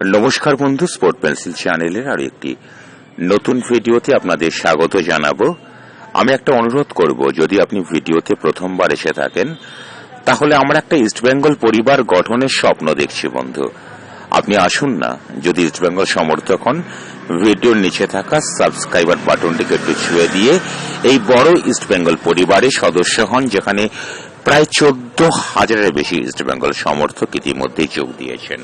নমস্কার বন্ধু sport pencil চ্যানেলের আর একটি নতুন ভিডিওতে আপনাদের স্বাগত জানাব। আমি একটা অনুরোধ করব, যদি আপনি ভিডিওতে প্রথমবার এসে থাকেন, তাহলে আমরা একটা ইস্টবেঙ্গল পরিবার গঠনের স্বপ্ন দেখছি বন্ধু। আপনি আসুন না, যদি ইস্টবেঙ্গল সমর্থক হন, ভিডিওর নিচে থাকা সাবস্ক্রাইবার বাটনটিকে একটু ছুঁয়ে দিয়ে এই বড় ইস্টবেঙ্গল পরিবারের সদস্য হন, যেখানে প্রায় চোদ্দ হাজারের বেশি ইস্টবেঙ্গল সমর্থক ইতিমধ্যেই যোগ দিয়েছেন।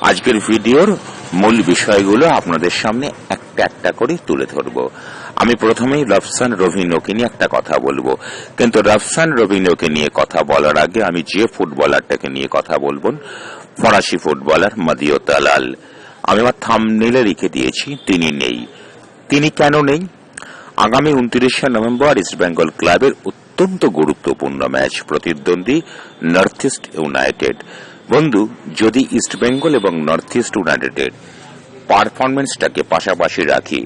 আজকের ভিডিওর মূল বিষয়গুলো আপনাদের সামনে একটা একটা করে তুলে ধরব। আমি প্রথমেই রফসান রবিনোকে নিয়ে একটা কথা বলব। কিন্তু রফসান রবিনোকে নিয়ে কথা বলার আগে আমি যে ফুটবলারটাকে নিয়ে কথা বলব, ফরাসি ফুটবলার মাদিও তালাল আমি আমার থামনেলে লিখে দিয়েছি, তিনি নেই। তিনি কেন নেই? আগামী উনত্রিশে নভেম্বর ইস্ট বেঙ্গল ক্লাবের অত্যন্ত গুরুত্বপূর্ণ ম্যাচ, প্রতিদ্বন্দ্বী নর্থ ইস্ট ইউনাইটেড। বন্ধু, যদি ইস্ট বেঙ্গল এবং নর্থ ইস্ট ইউনাইটেডের পারফরমেন্সটাকে পাশাপাশি রাখি,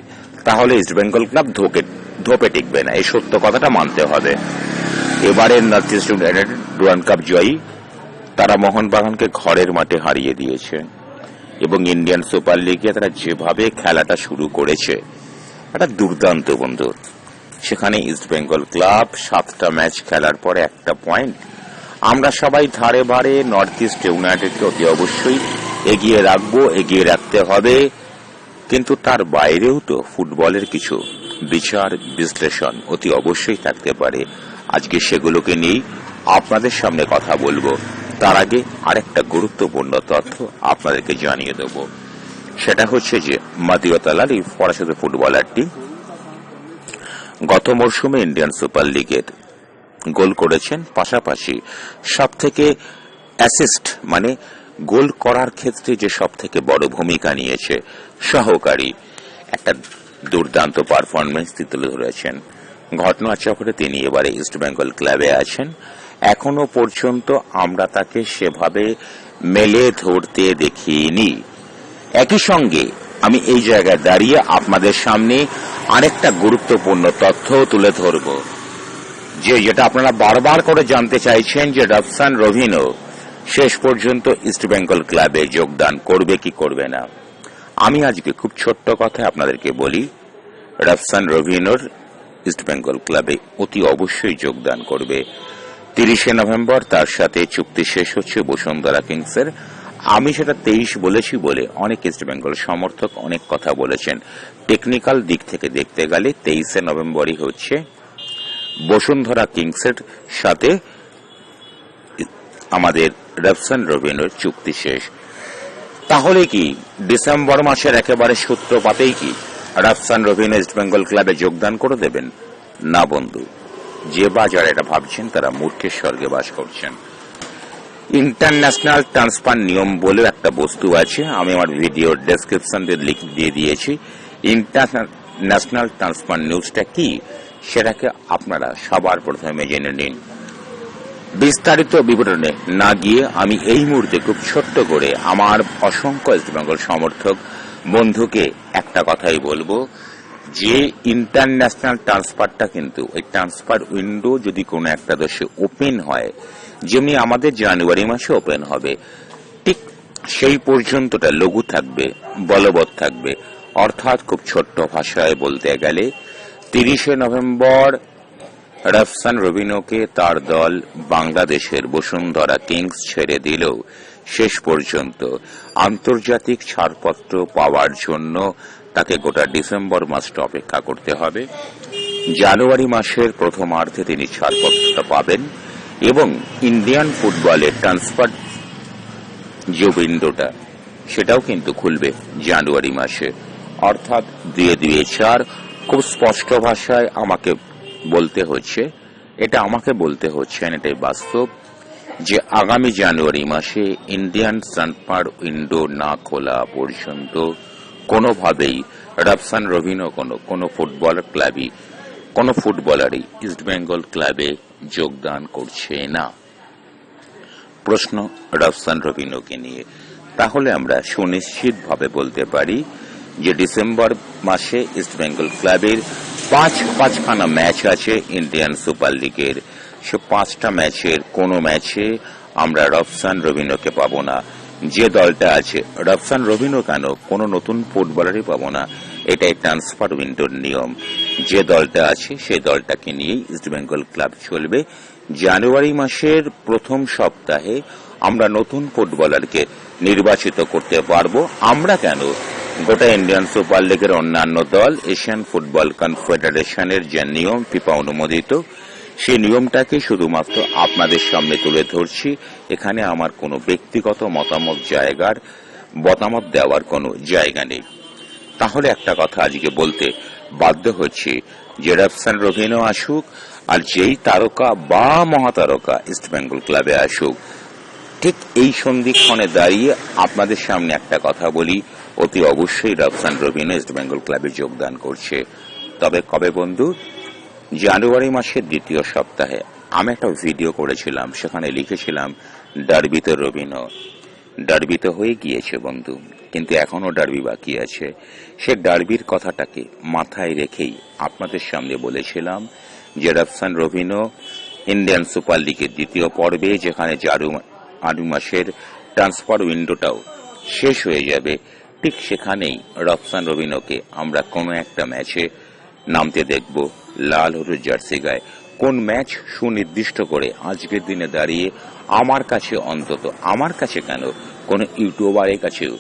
তাহলে ইস্ট বেঙ্গল ক্লাব ধোকে, ধোপে টিকবে না। এই সত্য কথাটা মানতে হবে। এবারে North East United Durand cup জয়ী, তারা মোহনবাগানকে ঘরের মাঠে হারিয়ে দিয়েছে এবং ইন্ডিয়ান সুপার লিগে তারা যেভাবে খেলাটা শুরু করেছে, একটা দুর্দান্ত বন্ধু। সেখানে ইস্ট বেঙ্গল ক্লাব সাতটা ম্যাচ খেলার পরে একটা পয়েন্ট আমরা সবাই ধারে ভারে নর্থ ইস্ট ইউনাইটেডকে অতি অবশ্যই এগিয়ে রাখব, এগিয়ে রাখতে হবে। কিন্তু তার বাইরেও তো ফুটবলের কিছু বিচার, বিশ্লেষণ অতি অবশ্যই থাকতে পারে। আজকে সেগুলোকে নিয়েই আপনাদের সামনে কথা বলব। তার আগে আরেকটা গুরুত্বপূর্ণ তথ্য আপনাদেরকে জানিয়ে দেব। সেটা হচ্ছে যে মাদিওতালার এই ফরাসি ফুটবলারটি গত মরশুমে ইন্ডিয়ান সুপার লিগের গোল করেছেন, পাশাপাশি সব থেকে অ্যাসিস্ট মানে গোল করার ক্ষেত্রে যে সব থেকে বড় ভূমিকা নিয়েছে, সহকারী। একটা দুর্দান্ত পারফরমেন্স তুলে ধরেছেন। ঘটনা চক্রে তিনি এবারে ইস্ট বেঙ্গল ক্লাবে আছেন। এখনও পর্যন্ত আমরা তাকে সেভাবে মেলে ধরতে দেখিনি। একই সঙ্গে আমি এই জায়গায় দাঁড়িয়ে আপনাদের সামনে আরেকটা গুরুত্বপূর্ণ তথ্য তুলে ধরব। যে যেটা আপনারা বারবার করে জানতে চাইছেন যে রফসান রভিনো শেষ পর্যন্ত ইস্ট বেঙ্গল ক্লাবে যোগদান করবে কি করবে না। আমি আজকে খুব ছোট্ট কথায় আপনাদেরকে বলি, রফসান রভিনোর ইস্ট বেঙ্গল ক্লাবে অতি অবশ্যই যোগদান করবে। তিরিশে নভেম্বর তার সাথে চুক্তি শেষ হচ্ছে বসুন্ধরা কিংসের। আমি সেটা তেইশ বলেছি বলে অনেক ইস্ট বেঙ্গল সমর্থক অনেক কথা বলেছেন। টেকনিক্যাল দিক থেকে দেখতে গেলে তেইশে নভেম্বরই হচ্ছে বসুন্ধরা কিংসের সাথে আমাদের রফসান রবিনের চুক্তি শেষ। তাহলে কি ডিসেম্বর মাসের একেবারে সূত্রপাতেই কি রাফসান রবিন ইস্ট বেঙ্গল ক্লাবে যোগদান করে দেবেন? না বন্ধু, যে বাজার এটা ভাবছেন তারা মূর্খের স্বর্গে বাস করছেন। ইন্টারন্যাশনাল ট্রান্সফার নিয়ম বলে একটা বস্তু আছে, আমি আমার ভিডিও ডেসক্রিপশন দিয়ে দিয়েছি। ইন্টারন্যাশনাল ট্রান্সফার নিউজটা কি? সেটাকে আপনারা সবার প্রথমে জেনে নিন। বিস্তারিত বিবরণে না গিয়ে আমি এই মুহূর্তে খুব ছোট্ট করে আমার অসংখ্য ইস্টবেঙ্গল সমর্থক বন্ধুকে একটা কথাই বলব, যে ইন্টারন্যাশনাল ট্রান্সফারটা কিন্তু, ওই ট্রান্সফার উইন্ডো যদি কোনো একটা দেশে ওপেন হয়, যেমনি আমাদের জানুয়ারি মাসে ওপেন হবে, ঠিক সেই পর্যন্তটা লঘু থাকবে, বলবৎ থাকবে, অর্থাৎ খুব ছোট্ট ভাষায় বলতে গেলে তিরিশে নভেম্বর রফসান রবিনোকে তার দল বাংলাদেশের বসুন্ধরা কিংস ছেড়ে দিলেও শেষ পর্যন্ত আন্তর্জাতিক ছাড়পত্র পাওয়ার জন্য তাকে গোটা ডিসেম্বর মাসটা অপেক্ষা করতে হবে। জানুয়ারি মাসের প্রথমার্ধে তিনি ছাড়পত্রটা পাবেন এবং ইন্ডিয়ান ফুটবলের ট্রান্সফার যে উইন্ডোটা সেটাও কিন্তু খুলবে জানুয়ারি মাসে। অর্থাৎ দুয়ে দুয়ে চার খুব স্পষ্ট ভাষায় আমাকে বলতে হচ্ছে। এটা আমাকে বলতে হচ্ছে এটাই বাস্তব, যে আগামী জানুয়ারি মাসে ইন্ডিয়ান ট্রান্সফার উইন্ডো না খোলা পর্যন্ত কোনোভাবেই রাফসান রবিনো কোনো কোনো ফুটবলার ক্লাবই, কোনো ফুটবলারই ইস্টবেঙ্গল ক্লাবে যোগদান করছে না। প্রশ্ন রাফসান রবিনোকে নিয়ে। তাহলে আমরা সুনিশ্চিতভাবে বলতে পারি যে ডিসেম্বর মাসে ইস্টবেঙ্গল ক্লাবের পাঁচ পাঁচখানা ম্যাচ আছে ইন্ডিয়ান সুপার লিগের। সে পাঁচটা ম্যাচের কোনো ম্যাচে আমরা রফসান রবিনোকে পাবো না। যে দলটা আছে, রফসান রবিনও কেন? কোনো নতুন ফুটবলারই পাবো না। এটাই ট্রান্সফার উইন্ডোর নিয়ম। যে দলটা আছে, সেই দলটাকে নিয়েই ইস্টবেঙ্গল ক্লাব চলবে। জানুয়ারি মাসের প্রথম সপ্তাহে আমরা নতুন ফুটবলারকে নির্বাচিত করতে পারব। আমরা কেন? গোটা ইন্ডিয়ান সুপার লিগের অন্যান্য দল, এশিয়ান ফুটবল কনফেডারেশনের যে নিয়ম, ফিফা অনুমোদিত, সেই নিয়মটাকে শুধুমাত্র আপনাদের সামনে তুলে ধরছি। এখানে আমার কোনো ব্যক্তিগত মতামত, জায়গার মতামত দেওয়ার কোনো জায়গা নেই। তাহলে একটা কথা আজকে বলতে বাধ্য হচ্ছে যে রফসান আসুক আর যেই তারকা বা মহাতারকা ইস্টবেঙ্গল ক্লাবে আসুক, ঠিক এই সন্ধিক্ষণে দাঁড়িয়ে আপনাদের সামনে একটা কথা বলি। অতি অবশ্যই রফসান রবিন ইস্টবেঙ্গল ক্লাবে যোগদান করছে। তবে কবে বন্ধু? জানুয়ারি মাসের দ্বিতীয় সপ্তাহে। আমি একটা ভিডিও করেছিলাম, সেখানে লিখেছিলাম, ডার্বিতে রবিনও। ডার্বি হয়ে গিয়েছে বন্ধু, কিন্তু এখনও ডার্বি বাকি আছে। সে ডার্বির কথাটাকে মাথায় রেখেই আপনাদের সামনে বলেছিলাম যে রফসান রবিনো ইন্ডিয়ান সুপার লিগের দ্বিতীয় পর্বে, যেখানে জারু আরু মাসের ট্রান্সফার উইন্ডোটাও শেষ হয়ে যাবে ঠিক সেখানেই রফসান রবিনোকে আমরা কোনো একটা ম্যাচে নামতে দেখব লাল হলুদ জার্সি গায়ে। কোন ম্যাচ সুনির্দিষ্ট করে আজকের দিনে দাঁড়িয়ে আমার কাছে অন্তত, আমার কাছে কেন কোন ইউটিউবারের কাছেও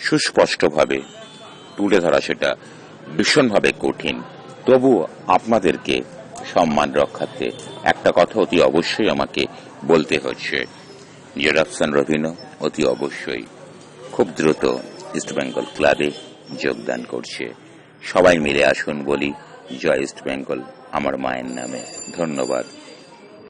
সুস্পষ্টভাবে তুলে ধরা সেটা ভীষণভাবে কঠিন। তবু আপনাদেরকে সম্মান রক্ষার্থে একটা কথা অতি অবশ্যই আমাকে বলতে হচ্ছে যে রফসান রবিনো অতি অবশ্যই খুব দ্রুত ইস্টবেঙ্গল ক্লাবে যোগদান করছে। সবাই মিলে আসুন বলি, জয় ইস্ট বেঙ্গল, আমার মায়ের নামে ধন্যবাদ।